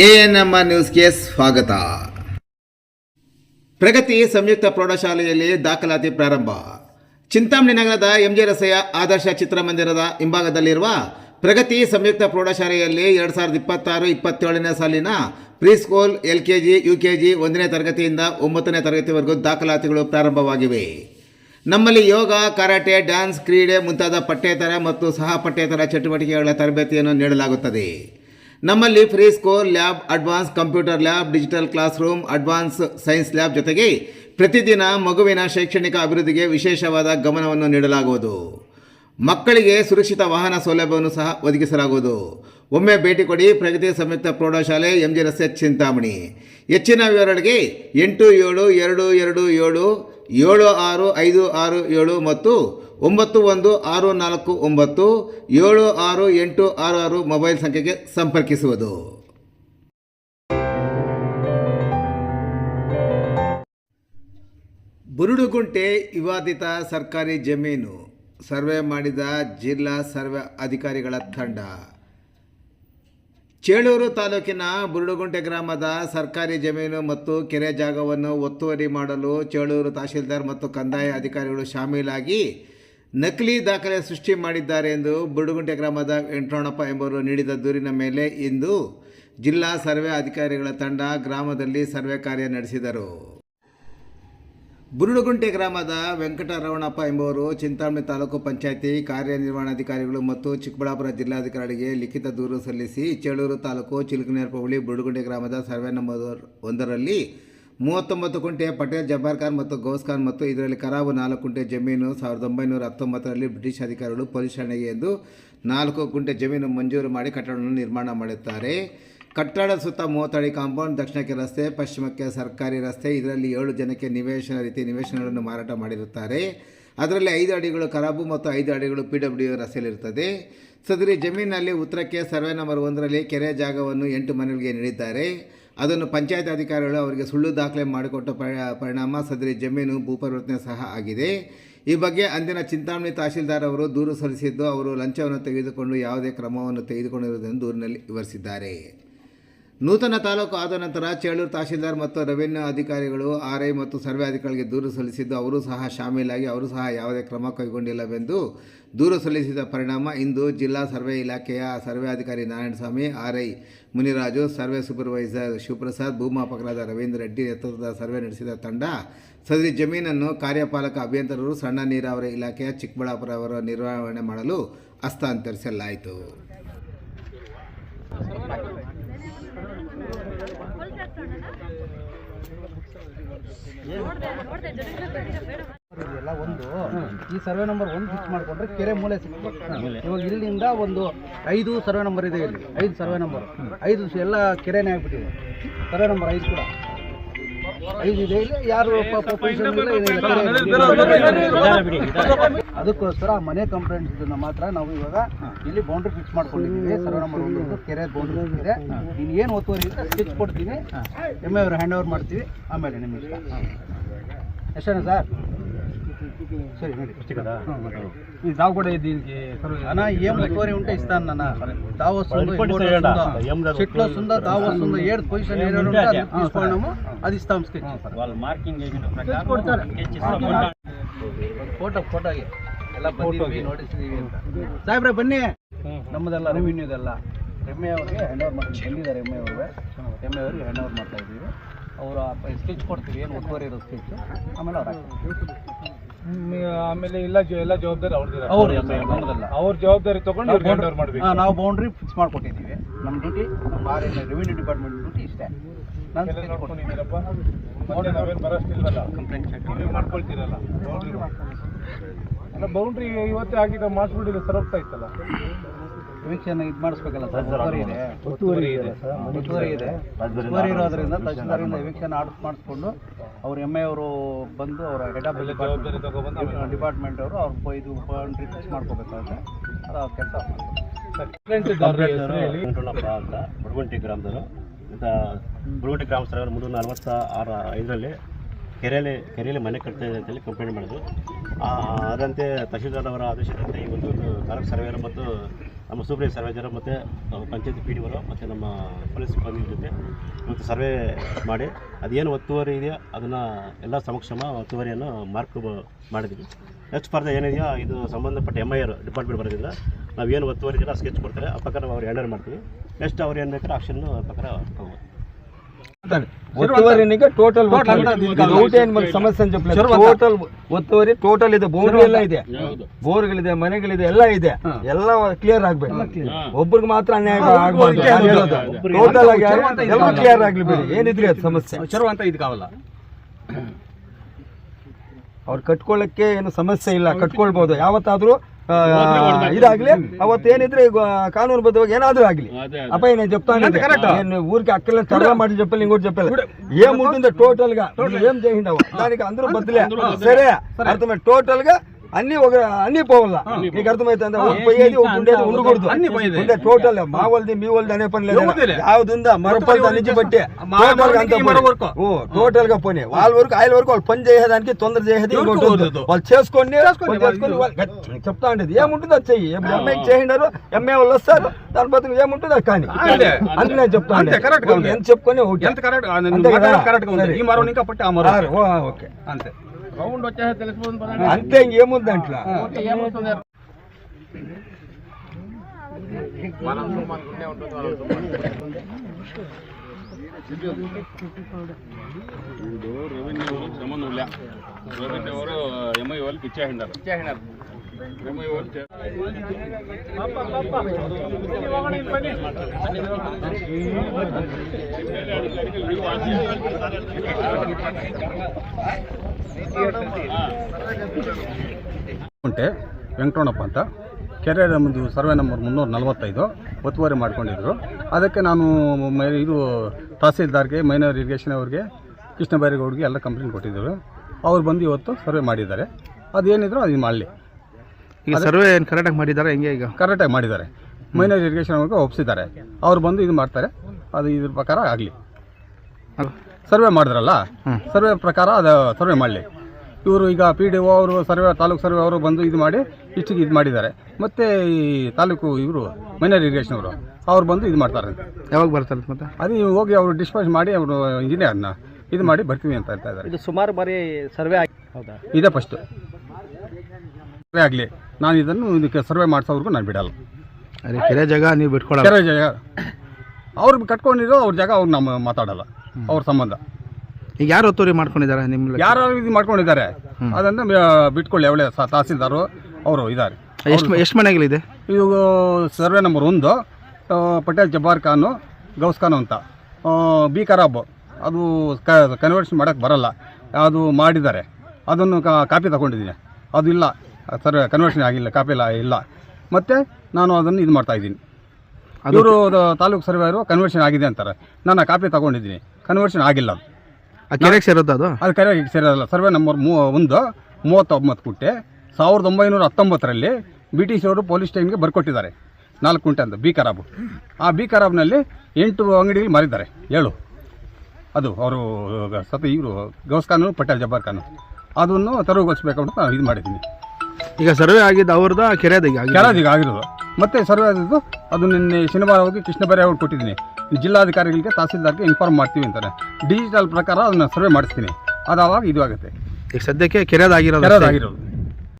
ANMR ನ್ಯೂಸ್ಗೆ ಸ್ವಾಗತ. ಪ್ರಗತಿ ಸಂಯುಕ್ತ ಪ್ರೌಢಶಾಲೆಯಲ್ಲಿ ದಾಖಲಾತಿ ಪ್ರಾರಂಭ. ಚಿಂತಾಮಣಿ ನಗರದ ಎಂಜೆ ರಸ್ತೆಯ ಆದರ್ಶ ಚಿತ್ರಮಂದಿರದ ಹಿಂಭಾಗದಲ್ಲಿರುವ ಪ್ರಗತಿ ಸಂಯುಕ್ತ ಪ್ರೌಢಶಾಲೆಯಲ್ಲಿ ಎರಡು ಸಾವಿರದ ಇಪ್ಪತ್ತಾರು, ಇಪ್ಪತ್ತೇಳನೇ ಸಾಲಿನ pre school L K G U K G ಒಂದನೇ ತರಗತಿಯಿಂದ ಒಂಬತ್ತನೇ ತರಗತಿವರೆಗೂ ದಾಖಲಾತಿಗಳು ಪ್ರಾರಂಭವಾಗಿವೆ. ನಮ್ಮಲ್ಲಿ ಯೋಗ, ಕರಾಟೆ, ಡ್ಯಾನ್ಸ್, ಕ್ರೀಡೆ ಮುಂತಾದ ಪಠ್ಯೇತರ ಮತ್ತು ಸಹ ಪಠ್ಯೇತರ ಚಟುವಟಿಕೆಗಳ ತರಬೇತಿಯನ್ನು ನೀಡಲಾಗುತ್ತದೆ. ನಮ್ಮಲ್ಲಿ free score lab advance computer lab digital class room advance science lab ಜೊತೆಗೆ ಪ್ರತಿದಿನ ಮಗುವಿನ ಶೈಕ್ಷಣಿಕ ಅಭಿವೃದ್ಧಿಗೆ ವಿಶೇಷವಾದ ಗಮನವನ್ನು ನೀಡಲಾಗುವುದು. ಮಕ್ಕಳಿಗೆ ಸುರಕ್ಷಿತ ವಾಹನ ಸೌಲಭ್ಯವನ್ನು ಸಹ ಒದಗಿಸಲಾಗುವುದು. ಒಮ್ಮೆ ಭೇಟಿ ಕೊಡಿ ಪ್ರಗತಿ ಸಂಯುಕ್ತ ಪ್ರೌಢಶಾಲೆ ಎಂ ಜಿ ರಸ್ತೆ ಚಿಂತಾಮಣಿ. ಹೆಚ್ಚಿನ ವಿವರಗಳಿಗೆ ಎಂಟು ಏಳು ಎರಡು ಎರಡು ಏಳು ಏಳು ಆರು ಐದು ಆರು ಏಳು ಮತ್ತು ಒಂಬತ್ತು ಒಂದು ಆರು ನಾಲ್ಕು ಒಂಬತ್ತು ಏಳು ಆರು ಎಂಟು ಆರು ಆರು ಮೊಬೈಲ್ ಸಂಖ್ಯೆಗೆ ಸಂಪರ್ಕಿಸುವುದು. ಬುರುಡುಗುಂಟೆ ವಿವಾದಿತ ಸರ್ಕಾರಿ ಜಮೀನು. ಸರ್ವೆ ಮಾಡಿದ ಜಿಲ್ಲಾ ಸರ್ವೆ ಅಧಿಕಾರಿಗಳ ತಂಡ. ಚೇಳೂರು ತಾಲೂಕಿನ ಬುರುಡುಗುಂಟೆ ಗ್ರಾಮದ ಸರ್ಕಾರಿ ಜಮೀನು ಮತ್ತು ಕೆರೆ ಜಾಗವನ್ನು ಒತ್ತುವರಿ ಮಾಡಲು ಚೇಳೂರು ತಹಶೀಲ್ದಾರ್ ಮತ್ತು ಕಂದಾಯ ಅಧಿಕಾರಿಗಳು ಶಾಮೀಲಾಗಿ ನಕಲಿ ದಾಖಲೆ ಸೃಷ್ಟಿ ಮಾಡಿದ್ದಾರೆ ಎಂದು ಬುಡುಗುಂಟೆ ಗ್ರಾಮದ ವೆಂಕಟರಣಪ್ಪ ಎಂಬುವರು ನೀಡಿದ ದೂರಿನ ಮೇಲೆ ಇಂದು ಜಿಲ್ಲಾ ಸರ್ವೆ ಅಧಿಕಾರಿಗಳ ತಂಡ ಗ್ರಾಮದಲ್ಲಿ ಸರ್ವೆ ಕಾರ್ಯ ನಡೆಸಿದರು. ಬುರುಡುಗುಂಟೆ ಗ್ರಾಮದ ವೆಂಕಟರವಣಪ್ಪ ಎಂಬುವರು ಚಿಂತಾಮಣಿ ತಾಲೂಕು ಪಂಚಾಯಿತಿ ಕಾರ್ಯನಿರ್ವಹಣಾಧಿಕಾರಿಗಳು ಮತ್ತು ಚಿಕ್ಕಬಳ್ಳಾಪುರ ಜಿಲ್ಲಾಧಿಕಾರಿಗಳಿಗೆ ಲಿಖಿತ ದೂರು ಸಲ್ಲಿಸಿ ಚೇಳೂರು ತಾಲೂಕು ಚಿಲಕನೇರಪ ಹುಳಿ ಬುರುಡುಗುಂಟೆ ಗ್ರಾಮದ ಸರ್ವೆ ನಂಬರ್ ಒಂದರಲ್ಲಿ ಮೂವತ್ತೊಂಬತ್ತು ಕುಂಟೆ ಪಟೇಲ್ ಜಬ್ಬಾರ್ ಖಾನ್ ಮತ್ತು ಗೌಸ್ ಖಾನ್ ಮತ್ತು ಇದರಲ್ಲಿ ಕರಾಬು ನಾಲ್ಕು ಕುಂಟೆ ಜಮೀನು ಸಾವಿರದ ಒಂಬೈನೂರ ಹತ್ತೊಂಬತ್ತರಲ್ಲಿ ಬ್ರಿಟಿಷ್ ಅಧಿಕಾರಿಗಳು ಪೊಲೀಸ್ ಎಂದು ನಾಲ್ಕು ಕುಂಟೆ ಜಮೀನು ಮಂಜೂರು ಮಾಡಿ ಕಟ್ಟಡವನ್ನು ನಿರ್ಮಾಣ ಮಾಡುತ್ತಾರೆ ಕಟ್ಟಡ ಸುತ್ತ ಮೂವತ್ತಡಿ ಕಾಂಪೌಂಡ್, ದಕ್ಷಿಣಕ್ಕೆ ರಸ್ತೆ, ಪಶ್ಚಿಮಕ್ಕೆ ಸರ್ಕಾರಿ ರಸ್ತೆ, ಇದರಲ್ಲಿ ಏಳು ಜನಕ್ಕೆ ನಿವೇಶನ ರೀತಿ ನಿವೇಶನಗಳನ್ನು ಮಾರಾಟ ಮಾಡಿರುತ್ತಾರೆ. ಅದರಲ್ಲಿ ಐದು ಅಡಿಗಳು ಕರಾಬು ಮತ್ತು ಐದು ಅಡಿಗಳು ಪಿ ಡಬ್ಲ್ಯೂ ರಸ್ತೆಯಲ್ಲಿರುತ್ತದೆ. ಸದರಿ ಜಮೀನಿನಲ್ಲಿ ಉತ್ತರಕ್ಕೆ ಸರ್ವೆ ನಂಬರ್ ಒಂದರಲ್ಲಿ ಕೆರೆ ಜಾಗವನ್ನು ಎಂಟು ಮನೆಗಳಿಗೆ ನೀಡಿದ್ದಾರೆ. ಅದನ್ನು ಪಂಚಾಯತ್ ಅಧಿಕಾರಿಗಳು ಅವರಿಗೆ ಸುಳ್ಳು ದಾಖಲೆ ಮಾಡಿಕೊಟ್ಟ ಪರಿ- ಪರಿಣಾಮ ಸದರಿ ಜಮೀನು ಭೂಪರಿವರ್ತನೆ ಸಹ ಆಗಿದೆ. ಈ ಬಗ್ಗೆ ಅಂದಿನ ಚಿಂತಾಮಣಿ ತಹಶೀಲ್ದಾರ್ ಅವರು ದೂರು ಸಲ್ಲಿಸಿದ್ದು ಅವರು ಲಂಚವನ್ನು ತೆಗೆದುಕೊಂಡು ಯಾವುದೇ ಕ್ರಮವನ್ನು ತೆಗೆದುಕೊಂಡಿರುವುದನ್ನು ದೂರಿನಲ್ಲಿ ವಿವರಿಸಿದ್ದಾರೆ. ನೂತನ ತಾಲೂಕು ಆದ ನಂತರ ಚೇಳೂರು ತಹಶೀಲ್ದಾರ್ ಮತ್ತು ರೆವೆನ್ಯೂ ಅಧಿಕಾರಿಗಳು ಆರ್ ಐ ಮತ್ತು ಸರ್ವೆ ಅಧಿಕಾರಿಗಳಿಗೆ ದೂರು ಸಲ್ಲಿಸಿದ್ದು, ಅವರು ಸಹ ಶಾಮೀಲಾಗಿ, ಅವರು ಸಹ ಯಾವುದೇ ಕ್ರಮ ಕೈಗೊಂಡಿಲ್ಲವೆಂದು ದೂರು ಸಲ್ಲಿಸಿದ ಪರಿಣಾಮ ಇಂದು ಜಿಲ್ಲಾ ಸರ್ವೆ ಇಲಾಖೆಯ ಸರ್ವೆ ಅಧಿಕಾರಿ Narayanaswamy R I Muniraju, survey supervisor Shivaprasad, ಭೂಮಾಪಕರಾದ Ravindra Reddy ನೇತೃತ್ವದ ಸರ್ವೆ ನಡೆಸಿದ ತಂಡ, ಸದರಿ ಜಮೀನನ್ನು ಕಾರ್ಯಪಾಲಕ ಅಭಿಯಂತರರು, ಸಣ್ಣ ನೀರಾವರಿ ಇಲಾಖೆಯ ಚಿಕ್ಕಬಳ್ಳಾಪುರ ಅವರ ನಿರ್ವಹಣೆ ಮಾಡಲು ಹಸ್ತಾಂತರಿಸಲಾಯಿತು. ಒಂದು. ಈ ಸರ್ವೆ ನಂಬರ್ ಒಂದು ಫಿಕ್ಸ್ ಮಾಡ್ಕೊಂಡ್ರೆ ಕೆರೆ ಮೂಲೆ ಸಿಗ್ತದೆ ಇವಾಗ ಇಲ್ಲಿಂದ ಒಂದು ಐದು ಸರ್ವೆ ನಂಬರ್ ಇದೆ ಇಲ್ಲಿ. ಐದು ಸರ್ವೆ ನಂಬರ್. ಐದು ಎಲ್ಲ ಕೆರೆನೇ ಆಗ್ಬಿಟ್ಟಿದೆ. ಸರ್ವೆ ನಂಬರ್ ಐದು ಕೂಡ. ಐದು ಇದೆ ಇಲ್ಲಿ ಯಾರು. ಅದಕ್ಕೋಸ್ಕರ ಆ ಮನೆ ಕಂಪ್ಲೇಂಟ್ ಇದನ್ನ ಮಾತ್ರ ನಾವು ಇವಾಗ ಇಲ್ಲಿ ಬೌಂಡ್ರಿ ಫಿಕ್ಸ್ ಮಾಡ್ಕೊಂಡಿದ್ದೀವಿ ಸರ್ವೆ ನಂಬರ್ ಒಂದು ಕೆರೆ ಬೌಂಡ್ರಿ ಇದೆ ನೀನು ಏನು ಒತ್ತುವರಿ ಇದೆ ಸ್ಕೆಚ್ ಕೊಡ್ತೀನಿ ಎಮ್ಮೆ ಅವ್ರು ಹ್ಯಾಂಡ್ ಓವರ್ ಮಾಡ್ತೀವಿ ಆಮೇಲೆ ನಿಮಗೆ ಎಷ್ಟೇನಾ ಸರ್ సరే మరి కదా ఇది దావ కూడా దీనికి అన్న ఏం రికవరీ ఉంటే ఇస్తాను అన్న దావ వస్తుందో ఇంకోటి వస్తుందో చెట్లు వస్తుందో దావ వస్తుందో ఏడు పొజిషన్ ఏడు ఉంటే అది తీసుకున్నాము అది ఇస్తాం స్కెచ్ వాళ్ళు మార్కింగ్ ಫೋಟೋ ಫೋಟೋಗೆ ಎಲ್ಲ ಬಂದಿದ್ವಿ ನೋಡಿಸಿದೀವಿ ಅಂತ ಸಾಹೇಬ್ರೆ ಬನ್ನಿ ನಮ್ಮದೆಲ್ಲ ರೆವಿನ್ಯೂದೆಲ್ಲ ಎಮ್ಮೆ ಅವ್ರಿಗೆ ಹ್ಯಾಂಡ್ ಓವರ್ ಮಾಡಿ ಬಂದಿದ್ದಾರೆ ಎಮ್ಮೆ ಅವ್ರಿಗೆ ಎಮ್ಮೆ ಅವ್ರಿಗೆ ಹ್ಯಾಂಡ್ ಓವರ್ ಮಾಡ್ತಾ ಇದ್ದೀವಿ ಅವರು ಸ್ಕೆಚ್ ಕೊಡ್ತೀವಿ ಏನು ಒತ್ತುವರಿ ಇರೋ ಸ್ಕೆಚ್ ಆಮೇಲೆ ಅವ್ರು ಹಾಕ್ತಾರೆ ಆಮೇಲೆ ಎಲ್ಲ ಜ- ಎಲ್ಲ ಜವಾಬ್ದಾರಿ ಅವ್ರದ್ದು ಅವ್ರು ಜವಾಬ್ದಾರಿ ತಗೊಂಡು ಅವ್ರಿಗೆ ಹ್ಯಾಂಡ್ ಓವರ್ ಮಾಡ್ಬೇಕು. ಹಾ, ನಾವು ಬೌಂಡ್ರಿ ಫಿಕ್ಸ್ ಮಾಡ್ಕೊಟ್ಟಿದ್ದೀವಿ. ನಮ್ಮ ಡ್ಯೂಟಿ ನಮ್ಮ ಆರ್ ರೆವಿನ್ಯೂ ಡಿಪಾರ್ಟ್ಮೆಂಟ್ ಡ್ಯೂಟಿ ಇಷ್ಟೇ. ನಾನು ಎಲ್ಲ ನೋಡ್ಕೊಂಡಿದ್ದೀರಪ್ಪ ಮತ್ತೆ ನಾವೇನು ಬರೋಷ್ಟಿಲ್ವಲ್ಲ ಕಂಪ್ಲೇಂಟ್ ನೀವೇ ಮಾಡ್ಕೊಳ್ತೀರಲ್ಲ ಬೌಂಡ್ರಿ ಅಲ್ಲ ಬೌಂಡ್ರಿ ಇವತ್ತೇ ಆಗಿದ್ದ ಮಾಡಿಸ್ಬಿಟ್ಟಿದ್ರೆ ಸರ್ ಹೋಗ್ತಾ ಇತ್ತಲ್ಲ? ಎವಿಕ್ಷನ್ ಇದು ಮಾಡಿಸ್ಬೇಕಲ್ಲ ಸರ್? ಒತ್ತುವರಿ ಇದೆ. ಒತ್ತುವರಿ ಇದೆ ಒತ್ತುವರಿ ಇದೆ. ಒತ್ತುವರಿ ಇರೋದ್ರಿಂದ ತಹಸೀಲ್ದಾರಿಂದ ಎವಿಕ್ಷನ್ ಆರ್ಡರ್ ಮಾಡಿಸ್ಕೊಂಡು ಅವ್ರ ಎಂ ಅವರು ಬಂದು ಅವರ ಹೆಡ್ ಆಫ್ ಡಿಪಾರ್ಟ್ಮೆಂಟ್ ಅವರು ಅವ್ರ ಇದು ರಿಕ್ವೆಸ್ಟ್ ಮಾಡ್ಕೋಬೇಕಾಗುತ್ತೆ. ಅದು ಅವ್ರ ಕೆಲಸ ಅಂತ ಬುಡಗುಂಟಿ ಗ್ರಾಮದವರು. ಅಂತ ಬುಡಗುಂಟಿ ಗ್ರಾಮಸ್ಥರ ಮುನ್ನೂರ ನಲವತ್ತ ಆರು ಐದರಲ್ಲಿ ಕೆರೆಯಲ್ಲಿ ಕೆರೆಯಲ್ಲಿ ಮನೆ ಕಟ್ತಾ ಇದೆ ಅಂತೇಳಿ ಕಂಪ್ಲೇಂಟ್ ಮಾಡಿದ್ರು. ಆ, ಅದರಂತೆ ತಹಶೀಲ್ದಾರ್ ಅವರ ಆದೇಶದಂತೆ ಈ ಒಂದು ತಾಲೂಕು ಸರ್ವೇಯರ್ ಮತ್ತು ನಮ್ಮ ಸೂಪರ್ ಸರ್ವೇಜರು ಮತ್ತು ಪಂಚಾಯತ್ ಪಿ ಡಿ ಅವರು ಮತ್ತು ನಮ್ಮ ಪೊಲೀಸ್ ಸಿಬ್ಬಂದಿ ಜೊತೆ ಇವತ್ತು ಸರ್ವೆ ಮಾಡಿ, ಅದೇನು ಒತ್ತುವರಿ ಇದೆಯೋ ಅದನ್ನು ಎಲ್ಲ ಸಮಕ್ಷಮ ಒತ್ತುವರಿಯನ್ನು ಮಾರ್ಕ್ ಮಾಡಿದ್ವಿ ನೆಕ್ಸ್ಟ್ ಫರ್ದ ಏನಿದೆಯೋ ಇದು ಸಂಬಂಧಪಟ್ಟ ಎಂ ಐ ಆರ್ ಡಿಪಾರ್ಟ್ಮೆಂಟ್ ಬರೋದಿಲ್ಲ ನಾವು ಏನು ಒತ್ತುವರಿ ಇದೆಯೋ ಸ್ಕೆಚ್ ಕೊಡ್ತಾರೆ, ಆ ಪ್ರಕಾರ ಅವ್ರು ಹ್ಯಾಂಡಲ್ ಮಾಡ್ತೀವಿ. ನೆಕ್ಸ್ಟ್ ಅವ್ರು ಏನು ಬೇಕಾದ್ರೆ ಆಕ್ಷನ್ ಪ್ರಕಾರ ತಗೋಬೋದು ಒತ್ತುವರಿನಿಗೆ ಟೋಟಲ್ ಔಟ್ ಏನ್ ಮತ್ತೆ ಸಮಸ್ಯೆ ಅಂತ చెప్పలేదు ಟೋಟಲ್ ಒತ್ತುವರಿ ಟೋಟಲ್ ಇದೆ ಬೋರ್ ಎಲ್ಲ ಇದೆ ಬೋರ್ಗಳಿದೆ ಮನೆಗಳಿದೆ ಎಲ್ಲ ಇದೆ ಎಲ್ಲ ಕ್ಲಿಯರ್ ಆಗ್ಬೇಕು ಒಬ್ರಿಗೆ ಮಾತ್ರ ಅನ್ಯಾಯ ಆಗ್ಬಾರ್ದು ನಾನು ಹೇಳೋದು ಟೋಟಲ್ ಆಗಿ ಎಲ್ಲ ಕ್ಲಿಯರ್ ಆಗ್ಲಿ ಬಿಡಿ ಏನಿದ್ರಿ ಅದು ಸಮಸ್ಯೆ చెరువు అంతా ఇది కావాలా ಅವ್ರು ಕಟ್ಕೊಳ್ಳಕ್ಕೆ ಏನು ಸಮಸ್ಯೆ ಇಲ್ಲ ಕಟ್ಕೊಳ್ಬಹುದು ಯಾವತ್ತಾದ್ರೂ ಆ, ಇದಾಗ್ಲಿ ಅವತ್ತು ಏನಿದ್ರೆ ಕಾನೂನು ಬದ್ಧವಾಗಿ ಏನಾದ್ರೂ ಆಗ್ಲಿ. ಅಪ್ಪ ಏನ ಜಪ್ತಾನೆ ಊರಿಗೆ ಅಕ್ಕಲ್ಲ ತಡ ಮಾಡಿ ಜಪ್ಪಲ್ಲಿ ನಿಂಗ್ ಜಪ್ಪಲ್ಲ. ಏನ್ ಮುಂದಿಂದ ಟೋಟಲ್ ಗ ಏನ್ ಜೈ ಹಿಂದ ನನಗೆ ಬದ್ಲೇ. ಸರಿ ಅರ್ಥ ಟೋಟಲ್ అన్ని ఒక అన్ని పోవాలా? నీకు అర్థమైతే పోయేది ఉండేది ఉండకూడదు. ఉండే టోటల్ మా వాళ్ళది మీ వాళ్ళది అనే పని లేదు యావదుందా? మరపల్లి దాని నుంచి బట్టి. ఓ టోటల్గా పోనీ. వాళ్ళ వరకు ఆయన వరకు వాళ్ళు పని చేసేదానికి తొందర చేసేది. వాళ్ళు చేసుకోండి చెప్తా ఉండేది. ఏముంటుందో అది చెయ్యి? ఎంఏ చేసినారు ఎంఏ వాళ్ళు వస్తారు. దాని బతుకు ఏముంటుందో అది కానీ? అంతే నేను చెప్తా ఉంది. ఎంత చెప్పుకొని. ఎంత కరెక్ట్ అంతే కదా? కరెక్ట్గా ఉంది. సరే. ఈ మరో ఇంకా పట్టి ఆ మరో. ఆరు, కౌంట్ వచ్చేసరికి తెలిసిపోతుంది అంతే ఇంకేముంది దాంట్లో ఏమవుతుంది మనం సుమ్మనుకుంటే ఉంటుంది మనం ఇప్పుడు రెవెన్యూ సంబంధం లే రెవెన్యూ ఎవరు ఎంఐ వాళ్ళకి ఇచ్చేసిండారు ఇచ్చేసినారు ఎంఐ వాళ్ళు ಉಂಟೆ ವೆಂಕಟರಮಣಪ್ಪ ಅಂತ. ಕೆರೆ ನಮ್ಮದು ಸರ್ವೆ ನಂಬರ್ ಮುನ್ನೂರ ನಲವತ್ತೈದು ಒತ್ತುವರಿ ಮಾಡ್ಕೊಂಡಿದ್ರು. ಅದಕ್ಕೆ ನಾನು ಮೈ ಇದು ತಹಸೀಲ್ದಾರ್ಗೆ ಮೈನರ್ ಇರಿಗೇಷನ್ ಅವ್ರಿಗೆ ಕೃಷ್ಣ ಬೈರೇಗೌಡ್ಗೆ ಎಲ್ಲ ಕಂಪ್ಲೇಂಟ್ ಕೊಟ್ಟಿದ್ದರು. ಅವ್ರು ಬಂದು ಇವತ್ತು ಸರ್ವೆ ಮಾಡಿದ್ದಾರೆ. ಅದೇನಿದ್ರು ಅದು ಮಾಡಲಿ ಈಗ ಸರ್ವೆ ಏನು ಕರೆಕ್ಟಾಗಿ ಮಾಡಿದ್ದಾರೆ ಹೆಂಗೆ ಈಗ? ಕರೆಕ್ಟಾಗಿ ಮಾಡಿದ್ದಾರೆ. ಮೈನರ್ ಇರಿಗೇಷನ್ ಅವ್ರಿಗೆ ಒಪ್ಪಿಸಿದ್ದಾರೆ ಅವ್ರು ಬಂದು ಇದು ಮಾಡ್ತಾರೆ. ಅದು ಇದ್ರ ಪ್ರಕಾರ ಆಗಲಿ. ಸರ್ವೆ ಮಾಡಿದ್ರಲ್ಲ? ಸರ್ವೆ ಪ್ರಕಾರ ಅದು ಸರ್ವೆ ಮಾಡಲಿ. ಇವರು ಈಗ ಪಿ ಡಿ ಒ ಅವರು ಸರ್ವೆ ತಾಲೂಕು ಸರ್ವೆ ಅವರು ಬಂದು ಇದು ಮಾಡಿ ಇಷ್ಟಿಗೆ ಇದು ಮಾಡಿದ್ದಾರೆ. ಮತ್ತು ಈ ತಾಲೂಕು ಇವರು ಮೈನರ್ ಇರಿಗೇಷನ್ ಅವರು ಅವ್ರು ಬಂದು ಇದು ಮಾಡ್ತಾರೆ ಯಾವಾಗ ಬರ್ತಾರೆ ಮತ್ತೆ? ಅದೇ ನೀವು ಹೋಗಿ ಅವರು ಡಿಸ್ಪೋಸ್ ಮಾಡಿ ಅವರು ಇಂಜಿನಿಯರ್ನ ಇದು ಮಾಡಿ ಬರ್ತೀವಿ ಅಂತ ಹೇಳ್ತಾ ಇದ್ದಾರೆ. ಇದು ಸುಮಾರು ಬಾರಿ ಸರ್ವೆ ಆಗಿ ಹೌದಾ? ಇದೇ ಫಸ್ಟು ಸರ್ವೆ ಆಗಲಿ. ನಾನು ಇದನ್ನು ಇದಕ್ಕೆ ಸರ್ವೆ ಮಾಡಿಸೋವ್ರಿಗೂ ನಾನು ಬಿಡಲ್ಲ. ಅದೇ ಕೆರೆ ಜಾಗ ನೀವು ಬಿಟ್ಕೊಳ್ಳೋ ಕೆರೆ ಜಾಗ. ಅವ್ರು ಕಟ್ಕೊಂಡಿರೋ ಅವ್ರ ಜಾಗ ಅವ್ರು ನಮ್ಮ ಮಾತಾಡಲ್ಲ. ಅವ್ರ ಸಂಬಂಧ. ಈಗ ಯಾರು ಒತ್ತುವರಿ ಮಾಡ್ಕೊಂಡಿದ್ದಾರೆ ನಿಮ್ಮ ಯಾರು ಇದು ಮಾಡ್ಕೊಂಡಿದ್ದಾರೆ? ಅದನ್ನು ಬಿಟ್ಕೊಳ್ಳಿ ಅವಳೆ ತಹಸೀಲ್ದಾರು ಅವರು ಇದ್ದಾರೆ. ಎಷ್ಟು ಎಷ್ಟು ಮನೆಗಳಿದೆ? ಇದು ಸರ್ವೆ ನಂಬರ್ ಒಂದು ಪಟೇಲ್ ಜಬ್ಬಾರ್ ಖಾನು ಗೌಸ್ ಖಾನು ಅಂತ. ಬಿ ಖರಾಬ್ ಅದು ಕನ್ವರ್ಷನ್ ಮಾಡೋಕ್ಕೆ ಬರಲ್ಲ. ಅದು ಮಾಡಿದ್ದಾರೆ. ಅದನ್ನು ಕಾ- ಕಾಪಿ ತಗೊಂಡಿದ್ದೀನಿ. ಅದು ಇಲ್ಲ. ಸರ್ವೆ ಕನ್ವರ್ಷನ್ ಆಗಿಲ್ಲ ಕಾಪಿ ಇಲ್ಲ ಇಲ್ಲ. ಮತ್ತು ನಾನು ಅದನ್ನು ಇದು ಮಾಡ್ತಾ ಇದ್ದೀನಿ. ಇವರು ತಾಲೂಕು ಸರ್ವೇರು ಕನ್ವರ್ಷನ್ ಆಗಿದೆ ಅಂತಾರೆ. ನಾನು ಕಾಪಿ ತಗೊಂಡಿದ್ದೀನಿ. ಕನ್ವರ್ಷನ್ ಆಗಿಲ್ಲ ಅದು. ಕೆರೆಗೆ ಸೇರೋದು ಅದು? ಅದು ಕೆರೆಗೆ ಸೇರೋಲ್ಲ ಸರ್ವೆ ನಂಬರ್ ಮೂ ಒಂದು ಮೂವತ್ತೊಂಬತ್ತು ಕುಂಟೆ. ಸಾವಿರದ ಒಂಬೈನೂರ ಹತ್ತೊಂಬತ್ತರಲ್ಲಿ ಬ್ರಿಟಿಷರು ಅವರು ಪೊಲೀಸ್ ಸ್ಟೇಷನ್ಗೆ ಬರ್ಕೊಟ್ಟಿದ್ದಾರೆ. ನಾಲ್ಕು ಕುಂಟೆ ಅಂತ ಬಿ ಖರಾಬು ಆ ಬಿ ಖರಾಬ್ನಲ್ಲಿ ಎಂಟು ಅಂಗಡಿಗಳು ಮಾರಿದ್ದಾರೆ. ಏಳು. ಅದು ಅವರು ಸತ ಇವರು ಗೌಸ್ ಖಾನು ಪಟೇಲ್ ಜಬ್ಬಾರ್ ಖಾನು ಅದನ್ನು ತೆರವುಗೊಳಿಸ್ಬೇಕು ಅಂತ ನಾನು ಇದು ಮಾಡಿದ್ದೀನಿ. ಈಗ ಸರ್ವೆ ಆಗಿದ್ದು ಅವ್ರದ್ದು ಕೆರೆದ ಈಗ ಕೆಳದಿಗೆ ಆಗಿರೋದು. ಮತ್ತೆ ಸರ್ವೆ ಆದದ್ದು ಅದು ನಿನ್ನೆ ಶನಿವಾರ ಹೋಗಿ ಕೃಷ್ಣ ಬರೆ ಅವ್ರು ಕೊಟ್ಟಿದ್ದೀನಿ. ಜಿಲ್ಲಾಧಿಕಾರಿಗಳಿಗೆ ತಹಸೀಲ್ದಾರ್ಗೆ ಇನ್ಫಾರ್ಮ್ ಮಾಡ್ತೀವಿ ಅಂತಾರೆ. ಡಿಜಿಟಲ್ ಪ್ರಕಾರ ಅದನ್ನು ಸರ್ವೆ ಮಾಡಿಸ್ತೀನಿ. ಅದು ಅವಾಗ ಇದು ಆಗುತ್ತೆ. ಈಗ ಸದ್ಯಕ್ಕೆ ಕೆರೆದಾಗಿರೋದು ಕೆರದಾಗಿರೋದು.